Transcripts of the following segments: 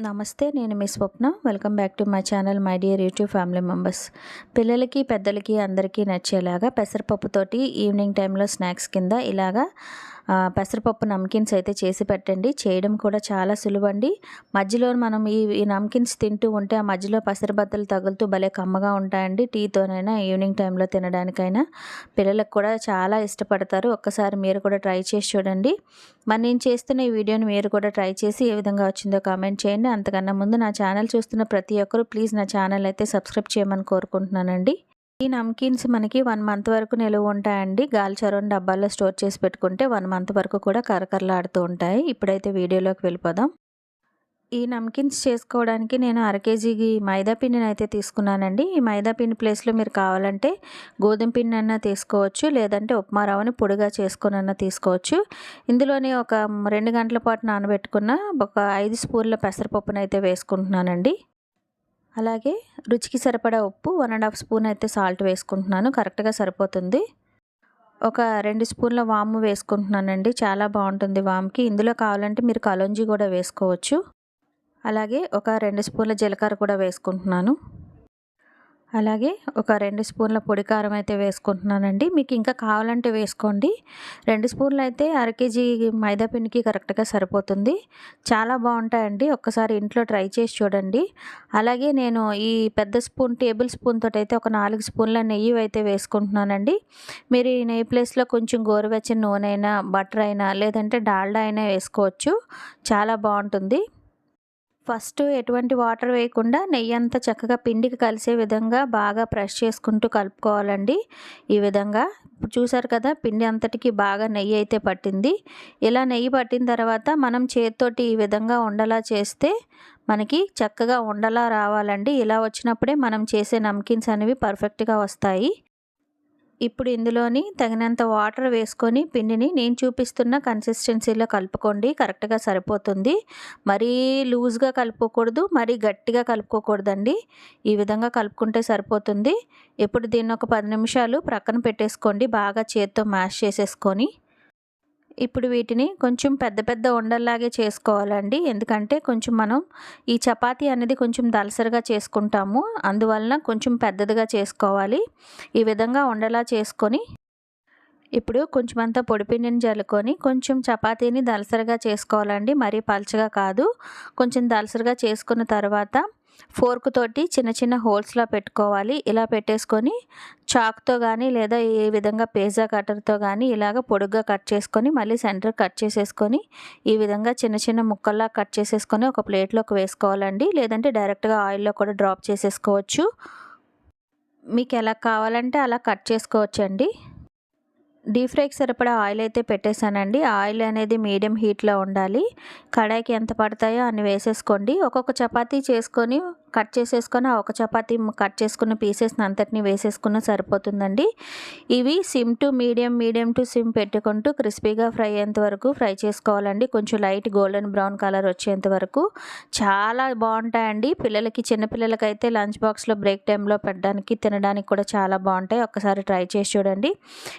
నమస్తే నేను మీ Swapna. Welcome back to my channel my dear YouTube family members. పిల్లలకి పెద్దలకి అందరికీ నచ్చేలాగా పెసరపప్పుతోటి ఈవినింగ్ టైంలో స్నాక్స్ కింద ఇలాగా పెసరపప్పు నమ్కిన్స్ అయితే చేసి పెట్టండి. చేయడం కూడా చాలా సులువండి. మధ్యలో మనం ఈ ఈ నమ్కిన్స్ తింటూ ఉంటే ఆ మధ్యలో పెసరబద్దలు తగులుతూ భలే కమ్మగా ఉంటాయండి. టీతోనైనా ఈవినింగ్ టైంలో తినడానికైనా. పిల్లలకు కూడా చాలా ఇష్టపడతారు. ఒక్కసారి మీరు కూడా ట్రై చేసి చూడండి. మరి నేను చేస్తున్న ఈ వీడియోని మీరు కూడా ట్రై చేసి ఏ విధంగా వచ్చిందో కామెంట్ చేయండి. అంతకన్నా ముందు నా ఛానల్ చూస్తున్న ప్రతి ఒక్కరూ ప్లీజ్ నా ఛానల్ అయితే సబ్స్క్రైబ్ చేయమని కోరుకుంటున్నానండి. ఈ నమ్కీన్స్ మనకి వన్ మంత్ వరకు నిలువ ఉంటాయండి. గాలి డబ్బాల్లో స్టోర్ చేసి పెట్టుకుంటే వన్ మంత్ వరకు కూడా కరకరలాడుతూ ఉంటాయి. ఇప్పుడైతే వీడియోలోకి వెళ్ళిపోదాం. ఈ నమ్కిన్స్ చేసుకోవడానికి నేను అర కేజీకి మైదా పిండిని అయితే తీసుకున్నానండి. ఈ మైదా పిండి ప్లేస్లో మీరు కావాలంటే గోధుమ పిండి అన్నా తీసుకోవచ్చు లేదంటే ఉప్మా రవ్వని పొడిగా చేసుకొని తీసుకోవచ్చు. ఇందులోనే ఒక రెండు గంటల పాటు నానబెట్టుకున్న ఒక ఐదు స్పూన్ల పెసరపప్పునైతే వేసుకుంటున్నానండి. అలాగే రుచికి సరిపడా ఉప్పు వన్ అండ్ హాఫ్ స్పూన్ అయితే సాల్ట్ వేసుకుంటున్నాను. కరెక్ట్గా సరిపోతుంది. ఒక రెండు స్పూన్ల వాము వేసుకుంటున్నానండి. చాలా బాగుంటుంది వామ్కి. ఇందులో కావాలంటే మీరు కలోంజీ కూడా వేసుకోవచ్చు. అలాగే ఒక రెండు స్పూన్ల జీలకర్ర కూడా వేసుకుంటున్నాను. అలాగే ఒక రెండు స్పూన్ల పొడి కారం అయితే వేసుకుంటున్నానండి. మీకు ఇంకా కావాలంటే వేసుకోండి. రెండు స్పూన్లు అయితే అర కేజీ మైదా పిండికి కరెక్ట్గా సరిపోతుంది. చాలా బాగుంటాయండి. ఒక్కసారి ఇంట్లో ట్రై చేసి చూడండి. అలాగే నేను ఈ పెద్ద స్పూన్ టేబుల్ స్పూన్ తోటి అయితే ఒక నాలుగు స్పూన్ల నెయ్యి అయితే వేసుకుంటున్నానండి. మీరు ఈ నెయ్యి ప్లేస్లో కొంచెం గోరువెచ్చని నూనె అయినా బటర్ అయినా లేదంటే డాల్డా అయినా వేసుకోవచ్చు. చాలా బాగుంటుంది. ఫస్ట్ ఎటువంటి వాటర్ వేయకుండా నెయ్యి అంతా చక్కగా పిండికి కలిసే విధంగా బాగా ప్రెస్ చేసుకుంటూ కలుపుకోవాలండి. ఈ విధంగా చూసారు కదా పిండి అంతటికి బాగా నెయ్యి అయితే పట్టింది. ఇలా నెయ్యి పట్టిన తర్వాత మనం చేతితోటి ఈ విధంగా ఉండలా చేస్తే మనకి చక్కగా ఉండలా రావాలండి. ఇలా వచ్చినప్పుడే మనం చేసే నమ్కిన్స్ అనేవి పర్ఫెక్ట్గా వస్తాయి. ఇప్పుడు ఇందులోని తగినంత వాటర్ వేసుకొని పిండిని నేను చూపిస్తున్న కన్సిస్టెన్సీలో కలుపుకోండి. కరెక్ట్గా సరిపోతుంది. మరీ లూజ్గా కలుపుకోకూడదు మరీ గట్టిగా కలుపుకోకూడదండి. ఈ విధంగా కలుపుకుంటే సరిపోతుంది. ఇప్పుడు దీన్ని ఒక పది నిమిషాలు ప్రక్కన పెట్టేసుకోండి. బాగా చేత్తో మ్యాష్ చేసేసుకొని ఇప్పుడు వీటిని కొంచెం పెద్ద పెద్ద ఉండల్లాగే చేసుకోవాలండి. ఎందుకంటే కొంచెం మనం ఈ చపాతీ అనేది కొంచెం దలసరిగా చేసుకుంటాము. అందువలన కొంచెం పెద్దదిగా చేసుకోవాలి. ఈ విధంగా ఉండలా చేసుకొని ఇప్పుడు కొంచెం అంతా పొడిపిండిని జల్లుకొని కొంచెం చపాతీని దలసరిగా చేసుకోవాలండి. మరీ పలచగా కాదు. కొంచెం దలసరిగా చేసుకున్న తర్వాత ఫోర్క్ తోటి చిన్న చిన్న హోల్స్లా పెట్టుకోవాలి. ఇలా పెట్టేసుకొని చాక్తో కానీ లేదా ఏ విధంగా పేజా కట్టర్తో కానీ ఇలాగ పొడుగ్గా కట్ చేసుకొని మళ్ళీ సెంటర్ కట్ చేసేసుకొని ఈ విధంగా చిన్న చిన్న ముక్కల్లా కట్ చేసేసుకొని ఒక ప్లేట్లోకి వేసుకోవాలండి. లేదంటే డైరెక్ట్గా ఆయిల్లో కూడా డ్రాప్ చేసేసుకోవచ్చు. మీకు ఎలా కావాలంటే అలా కట్ చేసుకోవచ్చండి. డీప్ ఫ్రైకి సరిపడా ఆయిల్ అయితే పెట్టేశానండి. ఆయిల్ అనేది మీడియం హీట్లో ఉండాలి. కడాయికి ఎంత పడతాయో అన్ని వేసేసుకోండి. ఒక్కొక్క చపాతీ చేసుకొని కట్ చేసేసుకొని ఒక చపాతీ కట్ చేసుకున్న పీసెస్ని అంతటిని వేసేసుకున్న సరిపోతుందండి. ఇవి sim to medium medium to sim పెట్టుకుంటూ క్రిస్పీగా ఫ్రై అయ్యేంత వరకు ఫ్రై చేసుకోవాలండి. కొంచెం లైట్ గోల్డెన్ బ్రౌన్ కలర్ వచ్చేంత వరకు. చాలా బాగుంటాయండి. పిల్లలకి చిన్నపిల్లలకైతే లంచ్ బాక్స్లో బ్రేక్ టైంలో పెట్టడానికి తినడానికి కూడా చాలా బాగుంటాయి. ఒక్కసారి ట్రై చేసి చూడండి.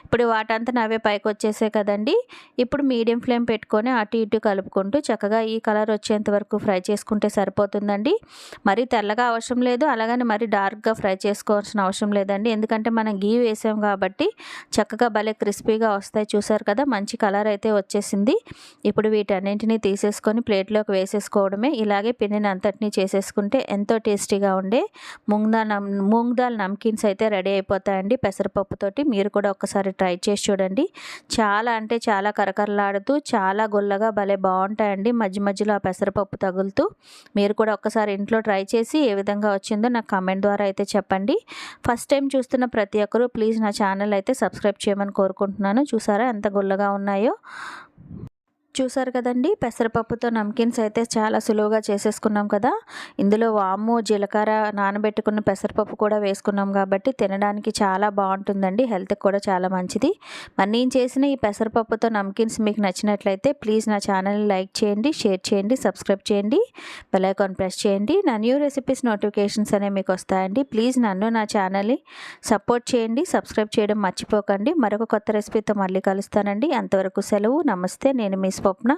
ఇప్పుడు వాటంతా నవే పైకి వచ్చేసే కదండి. ఇప్పుడు మీడియం ఫ్లేమ్ పెట్టుకొని అటు ఇటు కలుపుకుంటూ చక్కగా ఈ కలర్ వచ్చేంత వరకు ఫ్రై చేసుకుంటే సరిపోతుందండి. మరి తెల్లగా అవసరం లేదు. అలాగని మరి డార్క్గా ఫ్రై చేసుకోవాల్సిన అవసరం లేదండి. ఎందుకంటే మనం గీ వేసాం కాబట్టి చక్కగా భలే క్రిస్పీగా వస్తాయి. చూసారు కదా? మంచి కలర్ అయితే వచ్చేసింది. ఇప్పుడు వీటన్నింటినీ తీసేసుకొని ప్లేట్లోకి వేసేసుకోవడమే. ఇలాగే పిండిని అంతటినీ చేసేసుకుంటే ఎంతో టేస్టీగా ఉండే మూంగ్ నమ్ మూంగ్ దాల్ నమ్కిన్స్ అయితే రెడీ అయిపోతాయండి. పెసరపప్పుతోటి మీరు కూడా ఒకసారి ట్రై చేసి చూడండి. చాలా అంటే చాలా కరకరలాడుతూ చాలా గుల్లగా భలే బాగుంటాయండి. మధ్య మధ్యలో ఆ పెసరపప్పు తగులుతూ. మీరు కూడా ఒక్కసారి ఇంట్లో ట్రై చేసి చేసి ఏ విధంగా వచ్చిందో నాకు కామెంట్ ద్వారా అయితే చెప్పండి. ఫస్ట్ టైం చూస్తున్న ప్రతి ఒక్కరూ ప్లీజ్ నా ఛానల్ అయితే సబ్స్క్రైబ్ చేయమని కోరుకుంటున్నాను. చూసారా ఎంత గుల్లగా ఉన్నాయో? చూసారు కదండి? పెసరపప్పుతో నమ్కిన్స్ అయితే చాలా సులువుగా చేసేసుకున్నాం కదా. ఇందులో వాము జీలకర్ర నానబెట్టుకున్న పెసరపప్పు కూడా వేసుకున్నాం కాబట్టి తినడానికి చాలా బాగుంటుందండి. హెల్త్కి కూడా చాలా మంచిది. మరి నేను చేసిన ఈ పెసరపప్పుతో నమ్కిన్స్ మీకు నచ్చినట్లయితే ప్లీజ్ నా ఛానల్ని లైక్ చేయండి షేర్ చేయండి సబ్స్క్రైబ్ చేయండి బెలైకాన్ ప్రెస్ చేయండి. నా న్యూ రెసిపీస్ నోటిఫికేషన్స్ అనేవి మీకు వస్తాయండి. ప్లీజ్ నన్ను నా ఛానల్ని సపోర్ట్ చేయండి సబ్స్క్రైబ్ చేయడం మర్చిపోకండి. మరొక కొత్త రెసిపీతో మళ్ళీ కలుస్తానండి. అంతవరకు సెలవు నమస్తే. నేను మీ స్వప్న